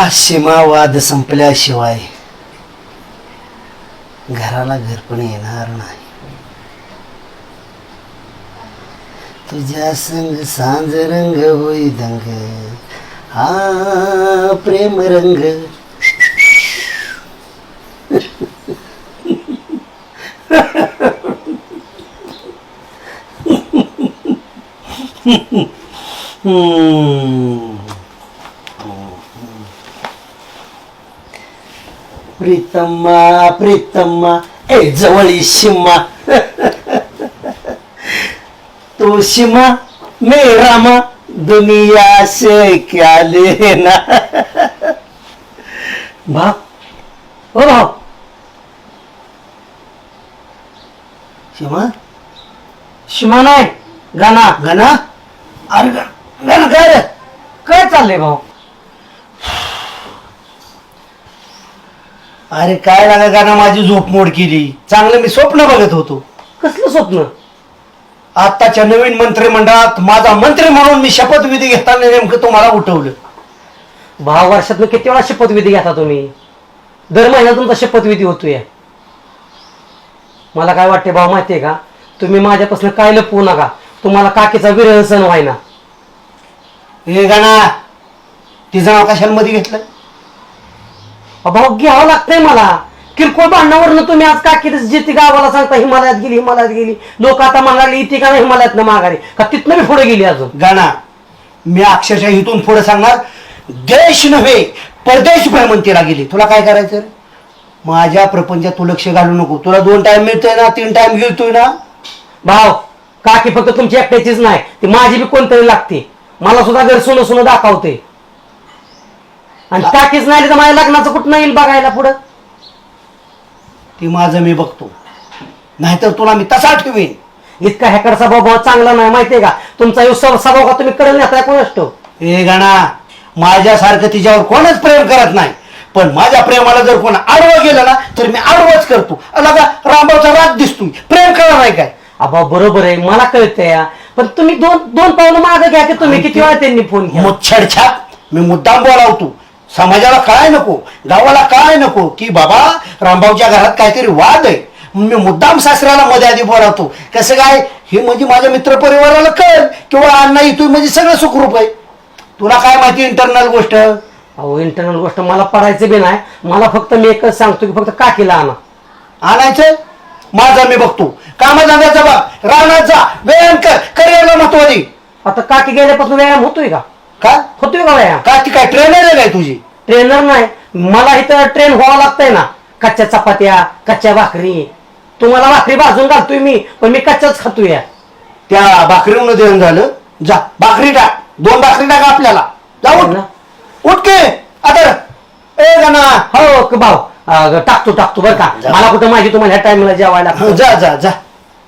हा सीमावाद संपल्याशिवाय घराला घर पण येणार नाही तुझ्या संग सांज रंग होई दंग हा प्रेम रंग हम्म. प्रीतम्मा प्रीतम्मा ए जवळी शिम्मा तो शिमा मे रामा दुनिया से क्या लेना. भाव ओ भाव. शिमा शिमा नाही गाणा. गाना अरे गा- गाणं काय रे? काय चाललंय भाऊ? अरे काय लागा गाणं माझी झोप मोड केली. चांगलं मी स्वप्न बघत होतो. कसलं स्वप्न? आताच्या नवीन मंत्रिमंडळात माझा मंत्री म्हणून मी शपथविधी घेताना नेमकं तुम्हाला उठवलं. भाव वर्षात किती वेळा शपथविधी घेता तुम्ही? दर महिन्यात तुमचा शपथविधी होतोय. मला काय वाटते भाऊ माहितीये का? तुम्ही माझ्यापासून काय लपवू नका. तुम्हाला काकीचा विरह सण व्हायना. हे गाणा तिचं नाव कशामध्ये घेतलं? भाऊ घ्यावं लागतंय मला. किरकोळ भांडणावरनं तुम्ही आज काकी जिथे गावाला सांगता हिमालयात गेली हिमालयात गेली. लोक आता म्हणाले इथे का नाही हिमालयात माघारी? का तिथनं मी पुढे गेली अजून? गाणा मी अक्षरशः इथून पुढे सांगणार देश नव्हे परदेश भ्रमंतीला गेली. तुला काय करायचं रे? माझ्या प्रपंचात तू लक्ष घालू नको. तुला दोन टाइम मिळतोय ना तीन टाइम गिळतोय ना? भाव काकी फक्त तुमची एकट्याचीच नाही. ती माझी बी कोणतरी लागते. मला सुद्धा घर सुन सुन दाखवते. आणि काकीच नाही तर माझ्या लग्नाचं कुठं येईल बघायला पुढं? ती माझं मी बघतो. नाहीतर तुला मी तसा ठेवीन. इतका हॅकर स्वभाव भाव चांगला नाही माहितीये का? तुमचा यो सर्व स्वभाव का तुम्ही कडे नेताय कोण असतो हे गाणा माझ्यासारखं तिच्यावर कोणच प्रेम करत नाही. पण माझ्या प्रेमाला जर कोण आडवं गेलं ना तर मी आडवंच करतो. अला का रामभाऊचा राग दिसतोय. प्रेम करा नाही काय? अबा बरोबर आहे. मला कळतंय या. पण तुम्ही दोन दोन पावलं मागे घ्या की तुम्ही किती वेळा त्यांनी फोन मुच्छड छाप मी मुद्दाम बोलावतो. समाजाला कळाय नको गावाला कळाय नको की बाबा रामभाऊच्या घरात काहीतरी वाद आहे. मी मुद्दाम सासऱ्याला मध्ये आधी बोलावतो. कसं काय? हे म्हणजे माझ्या मित्रपरिवाराला कळ किंवा अण्णा इथून म्हणजे सगळं सुखरूप आहे. तुला काय माहिती इंटरनल गोष्ट? अहो इंटरनल गोष्ट मला पडायचं बी नाही. मला फक्त मी एकच सांगतो की फक्त काकीला आणा. आणायचं? माझा मी बघतो. कामधंद्याचा बघ. जा. व्यायाम कर. करिअरला महत्त्व दे. आता काकी गेल्यापासून व्यायाम होतोय का? का? होतोय का व्यायाम का ती काय ट्रेनर आहे काय तुझी? ट्रेनर नाही. मला इथं ट्रेन व्हावं लागतंय ना. कच्च्या चपात्या कच्च्या भाकरी. तुम्हाला भाकरी भाजून घालतोय मी पण मी कच्च्याच खातोय. त्या भाकरीनं देऊन झालं. जा भाकरी टाक. दोन भाकरी टाक आपल्याला. जा उठ. ना? उठ के. आता ए गाना हो क भाऊ. अं, टाकतो टाकतो बरं का. मला कुठं माहिती तुम्हाला ह्या टाइमला जेवायला लागतं. जा जा जा.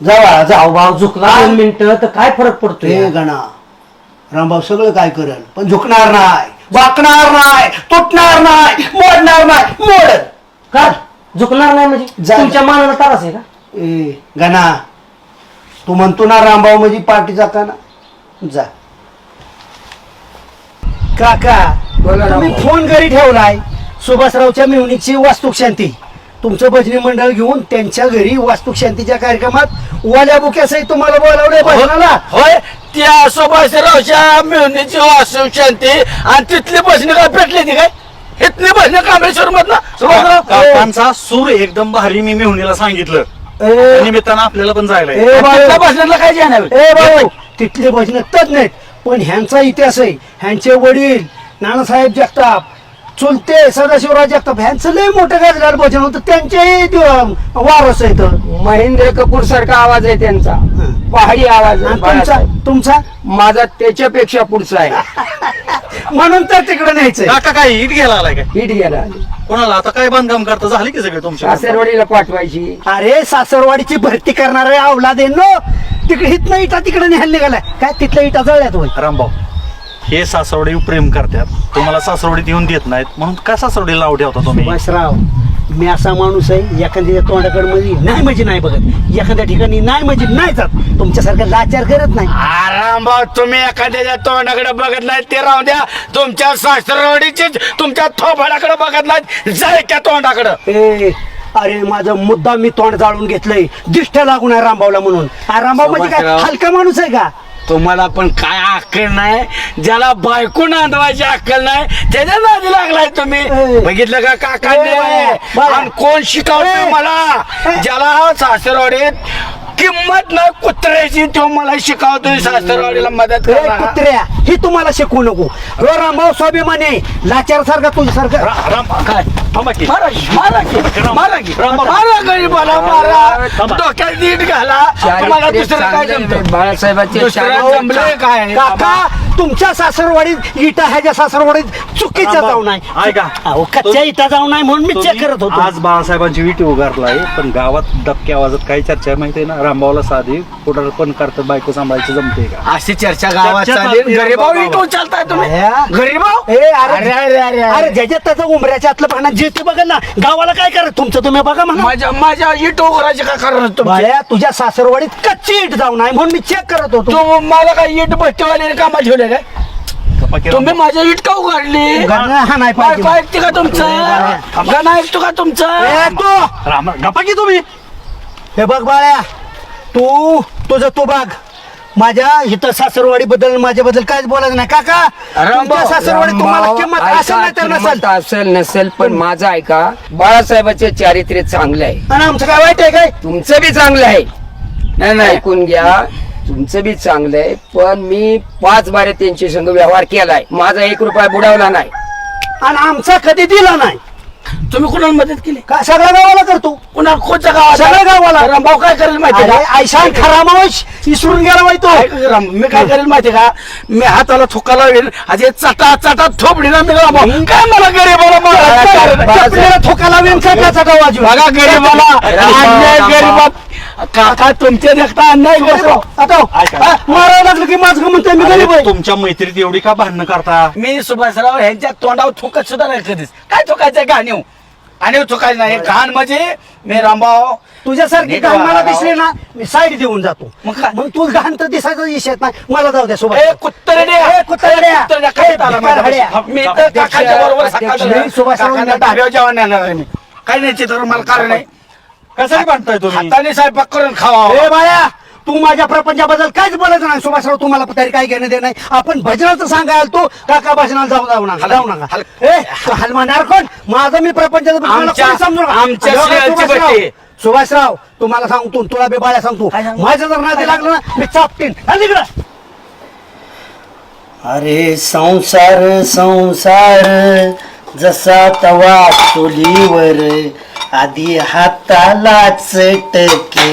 जा बाळा, जा. भाऊ भाऊ झुकला दोन मिनिटं तर काय फरक पडतोय? ए गणा रामभाऊ सगळं काय करेल? पण झुकणार नाही. वाकणार नाही. तुटणार नाही. मोडणार नाही. मोडल का? झुकणार नाही म्हणजे? जा. तुमच्या मानाला त्रास आहे का? ए गणा. तू म्हणतो ना रामभाऊ म्हणजे पार्टीचा का ना? जा. काका तुम्ही फोन घरी ठेवलाय. सुभाषरावच्या मिवणीची वास्तुक शांती तुमचं भजनी मंडळ घेऊन त्यांच्या घरी वास्तुक शांतीच्या कार्यक्रमात ओल्या बुक्यासहित तुम्हाला बोलावलंय भजनाला. होय. त्या सुभाषरावच्या मिळणीची वास्तव शांती. आणि तिथली भजनं काय पेटली ती काय? इथली भजनं कामेश्वर मधनं? सुभाषराव काकांचा सूर एकदम भारी मी मेहुणीला सांगितलं. ए, निमित्तानं आपल्याला पण जायला ए. तिथल्या भजनाला काय जाणार ए भाऊ तिथले भजन तज्ञ आहेत. पण ह्यांचा इतिहास आहे. ह्यांचे वडील नानासाहेब जगताप चुलते सदाशिवराव जगताप ह्यांचं लय मोठं गाजलेलं भजन होतं. त्यांचेही दिव- वारस आहेत महेंद्र कपूर सारखा आवाज आहे त्यांचा. पहाडी आवाज आहे. तुमचा? बाळासाहेब. तुमचा? माझा त्याच्यापेक्षा पुढचा आहे. म्हणून तर तिकडे न्यायचंय. काका काय इट घ्यायला आलाय काय? हिट गेला कोणाला आता काय बांधकाम करता? झाली की सगळे तुमच्या कासेरवाडीला पाठवायची. अरे सासरवाडीची भरती करणारे अवलाद आहे नो तिकडे हित इटा तिकडे न्यायला निघालाय. काय तिथल्या इटा जळल्यात होय? रामभाऊ. हे सासरवडी प्रेम करतात. तुम्हाला सासरवडीत येऊन देत नाहीत. म्हणून का सासरवडी लाव ठेवता तुम्ही? सुभाषराव मी असा माणूस आहे एखाद्या तोंडाकडे म्हणजे नाही म्हणजे नाही बघत. एखाद्या ठिकाणी नाही म्हणजे नाही जात. तुमच्यासारखं लाचार करत नाही. आराम भाऊ तुम्ही एखाद्याच्या तोंडाकडे बघत नाही ते राहू द्या. तुमच्या सासरवाडीची तुमच्या थोबाडाकडे बघत नाही जाय त्या तोंडाकडं. ए अरे माझं मुद्दा मी तोंड जाळून घेतलंय. दिष्ट लागून आहे रामभाऊला म्हणून. हा रामभाऊ म्हणजे काय. हलका माणूस आहे का? तुम्हाला पण काय अक्कल नाही ज्याला बायको नांदवायची अक्कल नाही त्याच्या नादी लागलाय तुम्ही. बघितलं का काकांनी. आणि कोण शिकवतोय ए. मला. ज्याला सासरवाडीत किंमत नाही कुत्र्याची तो मला शिकवतोय सासरवाडीला मदत ए, करा कुत्र्या ही तुम्हाला शिकवू नको. हो रामभाऊ स्वाभिमानी. लाचार सारखा तुझ्यासारखं राम काय? थांबा की. मारा की, मारा की, मारा की. मारा गरीबाला मारा. डोक्यात नीट घाला. तुम्हाला दुसरं काय जमतं? बाळासाहेबांचे दुसरं जमलंय काय? काका तुमच्या सासरवाडीत इटा ह्याच्या सासरवाडीत चुकीच्या रामभाऊ, जाऊ नाही. ऐका. अहो, कच्च्या इटा जाऊ नाही म्हणून मी चेक करत होतो. आज बाळासाहेबांची विटी उगारलाय पण गावात दबक्या आवाजात काही चर्चा आहे माहितीये ना? रामभाऊला साधी कुठं पण करतं बायको सांभाळायची जमते का? अशी चर्चा गावात चर्चा चालेल. गरीबाव. इटून चालताय तुम्ही. अया. गरीबाव ए अरे अरे अरे अरे अरे. ज्याच्यात त्याचं उमऱ्याच्या आतलं पाहणं जे ते बघा ना गावाला काय करत तुमचं तुम्ही बघा म्हणा. माझ्या माझ्या इट उघडायचे का कारण तुमचे? बाळ्या तुझ्या सासरवाडीत कच्ची इट जाऊ नाही म्हणून मी चेक करत होतो. तू मला काय इट बट्टीवाले कामा ठेवले काय? गप्पा की तुम्ही. माझ्या इट का उघडली. गाणं हा नाही पाहिजे. बायको ऐकते का तुमचं? गाणं ऐकतो का तुमचं? तू! राम गप्पा की तुम्ही? हे बघ बाळ्या तू तुझं तू बघ. माझ्या इथं सासरवाडी बद्दल माझ्या बद्दल काहीच बोलायचं नाही. काका तुमच्या सासरवाडीत तुम्हाला किंमत असेल नाही तर नसेल. असेल नसेल पण माझं ऐका बाळासाहेबांचे चारित्र्य चांगलं आहे. आणि आमचं काय वाईट आहे काय? तुमचं बी चांगलं आहे. नाही नाही. ऐकून घ्या. तुमचं बी चांगलं आहे पण मी पाच बारे त्यांची संघ व्यवहार केलाय. माझा एक रुपया बुडवला नाही. आणि आमचा कधी दिला नाही. तुम्ही कुणाला मदत केली? का सगळ्या गावाला करतो? कुणा कोणत्या गावात सगळ्या गावाला. रामभाऊ काय करेल माहिती का? ऐशान खरा मावश विसरून गेला बाई तो. ऐका की राम, मी काय करेल माहिती का? मी हाताला थुका लावेल आधी चटा चटा थोपडी ना मी रामभाऊ. काय मला गरीबाला? चपलीला ठोका लावेन का? त्याचा गाव वाजवी बघा गरीबाला अन्याय गरीबात काका तुमचे देखता अन्याय करतो. आता हा, मारायला लागलं की माझं म्हणतोय मी गरीब अरे, आहे. तुमच्या मैत्रीत एवढी का भांडणं करता? मी सुभाषराव ह्यांच्या तोंडावर थुकत सुद्धा नाही कधीच. काय थुकायचं गाणीव आणि थुकायचं नाही. घाण म्हणजे मी रामभाऊ तुझ्यासारखी नीट घाण मला वागा. दिसली ना मी साईड देऊन जातो. मग काय? मग तू घाण तर दिसायचं विषय नाही. मला जाऊ द्या सोबत. ए कुत्तरड्या ए, कुत्तरड्या. कुत्तरड्या काय आला माझ्या पाशी? मी तर काकांच्या बरोबर अध्यक्ष, सकाळी सुभाषराव काकांना दहाव्या जेवण येणार आहे मी. काही नाही चित्र मला कारण नाही कशाला भांडताय तुम्ही? हाताने स्वयंपाक करून खावा. ए बाया तू माझ्या प्रपंचाबद्दल काहीच बोलायचं नाही. सुभाषराव तुम्हाला तरी काही घेणं देणं नाही. आपण भजनाचं सांगायला तू काका भजनाला जाऊ जाऊ नका जाऊ नका. हल- ए तू हलमानार कोण? माझं मी प्रपंचाचं समजू नका. सुभाषराव, तुम्हाला सांगतो तुला बे बाळ्या सांगतो. माझं जर नादी लागलं ना मी चापटीन. इकडं. अरे संसार संसार जसा तवा चुलीवर आधी हाताला चटके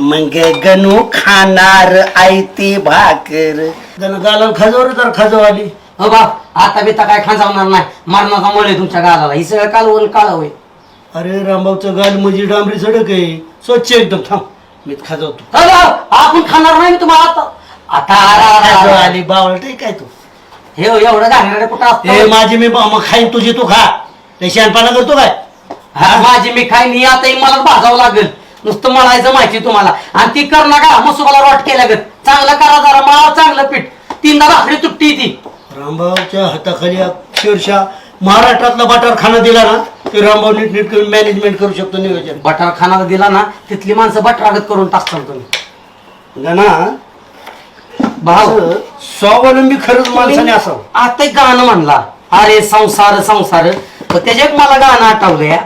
मग गणू खाणार आयती भाकर. गाला खजवर तर खजव आली. हो बा आता बी तर काय खांजावणार नाही. मरणाचा मुळे तुमच्या गालाला. ही सगळं कालवून काळ होय. अरे रामभाऊचं गाल म्हणजे डांबरी सडक आहे. स्वच्छ एकदम. थांब मी खाजवतो. आपण खाणार नाही मी तुम्हाला आता. आता आरा, आरा, खाजव आरा. आली बावळ काय तू? हे हो, एवढं घालणारे कुठं हे असतं माझी मी मग खाईन तुझी तू खा. ते शहाणपणा करतो काय? हा, माझी मी खाई नाही आता ही मला भाजावं लागेल. नुसतं मळायचं माहिती तुम्हाला. आणि ती कर नका मसुबाला रॉट केल्या गत चांगलं करा जरा मावा चांगलं पीठ. तीनदा भाकरी तुटती ती. रामभाऊच्या हाताखाली अक्षरशः महाराष्ट्रातला बटार खाना दिला ना ते रामभाऊ नीट नीट करून मॅनेजमेंट करू शकतो नियोजन. बटार खाना दिला ना तिथली माणसं बटरागत करून टाकतात तुम्ही. गणा भाऊ. असं स्वावलंबी खरंच माणसाने असावं. आता एक गाणं म्हणला. अरे संसार संसार. तर त्याच्या एक मला गाणं आठवलंय.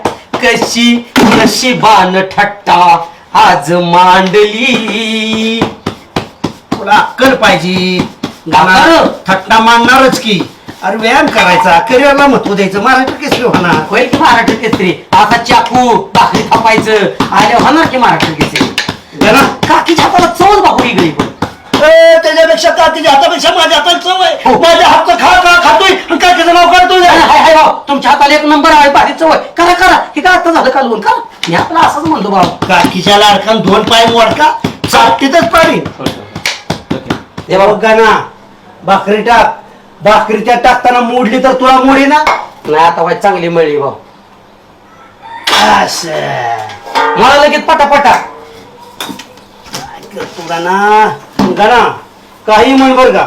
कशी नशिबान ठट्टा आज मांडली. तुला अक्कल पाहिजे? थट्टा मांडणारच की. अरे व्यायाम करायचा करिअरला महत्त्व द्यायचं महाराष्ट्र केसरी होणार. होईल की महाराष्ट्र केसरी? आता चाकू भाकरी थापायचं. आले होणार की महाराष्ट्र केसरी? काकीच्या हाताला चवच बापू वेगळी पण ए, त्याच्यापेक्षा काकीच्या हातापेक्षा माझ्या हाताला चव आहे? माझ्या हातचं खा खा खातोय. आणि काकीचं नाव काढतोय? हाय, हाय, हाय, भाऊ, तुमच्या हाताला एक नंबर आहे भारी चव आहे. करा करा. हे काय आता झालं कालवून? करा मी आपला असंच म्हणतो भाऊ. काकीच्या लाडकान दोन पाय मोडका चापटीतच पाडी हे भाऊ गाणा भाकरी टाक. भाकरी त्या टाकताना मोडली तर तुला मोडी ना? नाही आता वाईट चांगली मिळली भाऊ. असं. मला लगेच पटापटा. तुला ना? गणा काही म्हण बर का.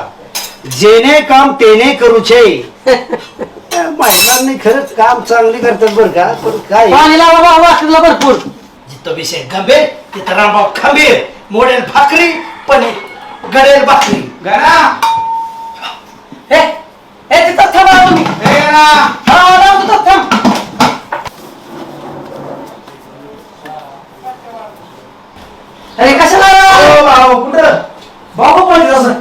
जेने काम तेने करूचे महिलांनी खरंच काम चांगले करतात बर का पण काय? पाणी लावा भाऊ वाटलं भरपूर. जिथं विषय गंभीर तिथं रामभाऊ खंबीर. मोडेल भाकरी पण गडेल भाकरी. गणा. हे हे तिथं थांबा तुम्ही हा लाव तिथं थांब अरे कशाला ओ भाऊ कुठं भाऊ पण असं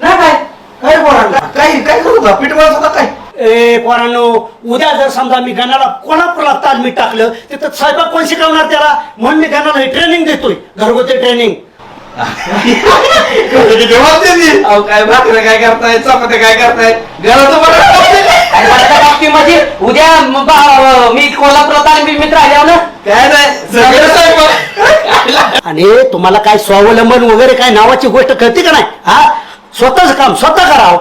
नाही काय काय पोरांना काय काय करत होता पीठ मळत होता काय ए पोरांनो उद्या जर समजा मी गणाला कोल्हापूरला तालमीत टाकलं तिथं स्वयंपाक कोण शिकवणार त्याला? म्हणून मी गणाला हे ट्रेनिंग देतोय. घरगुती ट्रेनिंग अहो काय भाकऱ्या काय करताय? चपात्या काय करताय? घराचं उद्या म- बा- मी कोल्हापुरात आले मी मित्र आले ना? काय नाही सगळं स्वयंपाक. आणि तुम्हाला काय स्वावलंबन वगैरे काय नावाची गोष्ट कळते का नाही? हा? स्वतःच काम स्वतः करावं.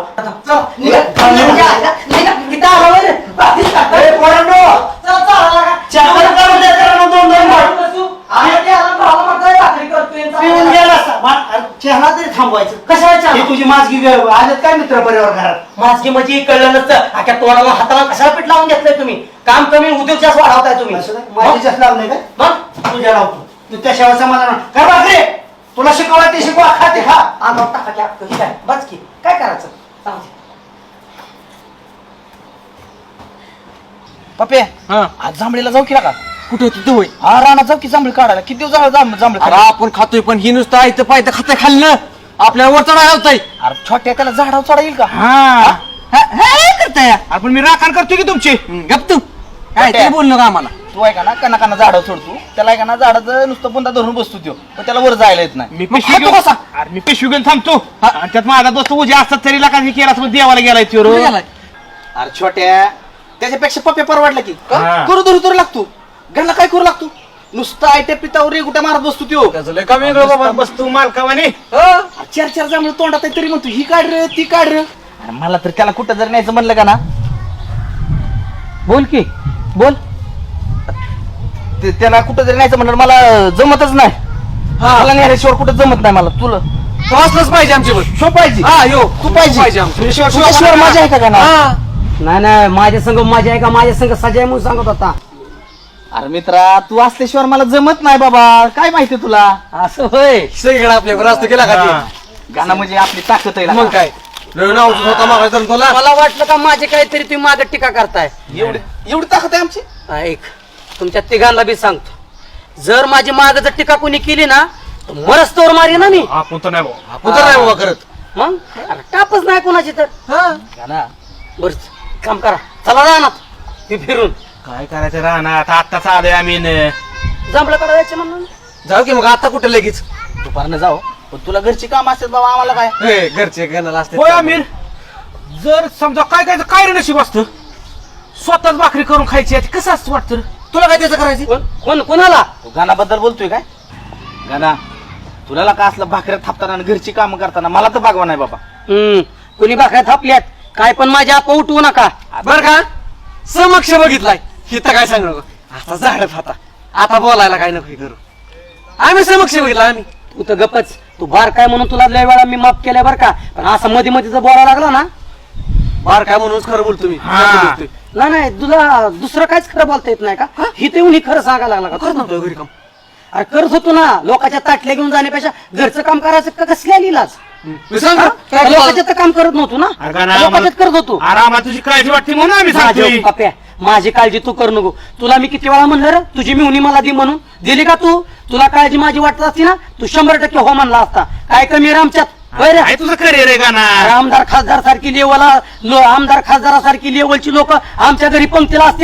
पिऊन गेला असता. मा- अरे चहाला तरी थांबवायचं. कशाला ही तुझी माझी ग- आलेत काय मित्र परिवार घरात? माझी म्हणजे कळलं नसतं. अख्या तोंडाला हाताला कशाला पीठ लावून घेतलंय तुम्ही? काम कमी उद्योग जास्त वाढवताय तुम्ही. असं काय? माझी जास्त लावलंय काय? मग? तुझ्या लावतो तू त्या शेवाचा मला भाकरी! तुला शिकवा ते शिकवा खा ते खा. अंगावर टाका की अक्कल, काय? बस की. काय करायचं? जाऊ दे. पप्पे आज जांभळीला जाऊ की का कुठे तिथे होय? हा राणा जाऊ की जांभळी काढायला. किती दिवस झाले जांभ- जांभळी अरे काढायला? आपण खातोय पण ही नुसतं आयतं पायतं खातंय खाल्लं. आपल्याला वर चढा होतंय अरे छोट्या त्याला झाडावर चढा येईल का? करताय? आपण मी राखण करतोय की तुमची? गप तू. काय ते बोल नका आम्हाला? तू आहे का ना कना कना झाडावर चढतो त्याला आहे का ना झाडाचं नुसतं बुंदा धरून बसतो तो पण त्याला वर जायला येत नाही. मी मग पिशवी घेऊन कसा? अरे मी पिशवी घेऊन थांबतो. आणि त्यात माझा दोस्त उद्या असतात तरी लागा हे केला असं देवाला गेलाय त्यो रो. अरे छोट्या. त्याच्यापेक्षा पप्पे परवडला की. का? हा. करू धरू धरू लागतो. घरला काय करू लागतो? नुसतं आयट्या पितावर रेगुट्या मारत बसतो त्यो. त्याचं लय कमी वेगळं बाबा. बस तू मालकावाने अरे चार चार जांभळं तोंडात आहे तरी म्हणतो ही काढ रे ती काढ रे. अरे मला तर त्याला कुठं जर न्यायचं म्हणलं का ना? बोल की. बोल. ते- त्याला कुठं जरी न्यायचं म्हणलं मला जमतच नाही. मला न्यायशिवाय कुठं जमत नाही मला तुला. तो असलंच पाहिजे आमची शो पाहिजे हा यो तू पाहिजे. तुझ्याशिवाय मजा आहे का नाही? नाही नाही माझ्या संग माझ्या आहे का? माझ्या संग सजाय म्हणून सांगत होता. अरे मित्रा तू असल्याशिवाय मला जमत नाही बाबा. काय माहिती तुला? असं होय. सगळं आपल्यावर असतं केला का ते? गाणं म्हणजे आपली ताकद आहे मग ना. काय? होता मागायचा तुला? मला वाटलं का माझे काहीतरी तुम्ही मागे टीका करताय. एवढी एवढी ताकद आहे आमची? ऐक. तुमच्या तिघांना बी सांगतो. जर माझी माग जर टीका कोणी केली ना तर मरच तोर मारी ना मी. आपण तर नाही बाबा. आपण तर नाही बाबा करत. मग? अरे टापच नाही कोणाची तर. गाणं बर काम करा. चला ना मी फिरून. काय करायचं राहणार आता आत्ताच आलोय आम्ही. न. जांभळं करायचे म्हणून? जाऊ की मग आता कुठे लगेच? दुपारनं जाऊ. पण तुला घरची काम असतात बाबा आम्हाला काय? घरचे गणाला असते होय आमिर. जर समजा काय काय काय रे नशीब असतं स्वतःच भाकरी करून खायची आहे, कसं असतं वाटतं? रे? तुला काय त्याचं करायचं? कोण कोण कोणाला? तू गाण्याबद्दल बोलतोय काय? गाणा तुला का असलं भाकऱ्या थापताना आणि घरची कामं करताना? मला तर बागवा नाही बाबा. हम्म कुणी भाकऱ्या थापल्यात? काय पण माझ्या आप उठवू नका. बर का? समक्ष बघितलाय. हिथं काय सांगू नको आता झाडत आता आता बोलायला काय नको हे करू. आम्ही समक्ष बघितला आम्ही. तू तर गपच तू बार काय म्हणून तुला लय वेळा मी माफ केलाय बरं का? पण असं मध्ये मध्ये जर बोलायला लागला ना? बार काय म्हणूनच खरं बोलतो मी. हा. नाही नाही तुला दुसरं काहीच खरं बोलता येत नाही का? ही? येऊन ही खरं सांगायला लागला का? करत नव्हतो घरी काम. अरे करत होतो ना. लोकांच्या ताटल्या घेऊन जाण्यापेक्षा घरचं काम करायचं का कसल्या लिहिलाच मी सांग काय लोकांच्यात तर काम करत नव्हतो ना? लोकांच्यात करत होतो. आरामात तुझी काळजी वाटते म्हणून आम्ही माझ्या सांगतोय. पप्या माझी काळजी तू करू नको. तुला मी किती वेळा म्हणलं रे? तुझी मिवणी मला दे म्हणून. दिली का तू? तुला काळजी माझी वाटत असती ना? तू शंभर टक्के हो म्हणला असता. काय कमी आहे रे आमच्यात? होय रे? काय तुझं करिअर आहे का ना? अरे आमदार खासदार सारखी लेवला आमदार खासदारासारखी लेवलची लोक आमच्या घरी पंक्तीला असतात.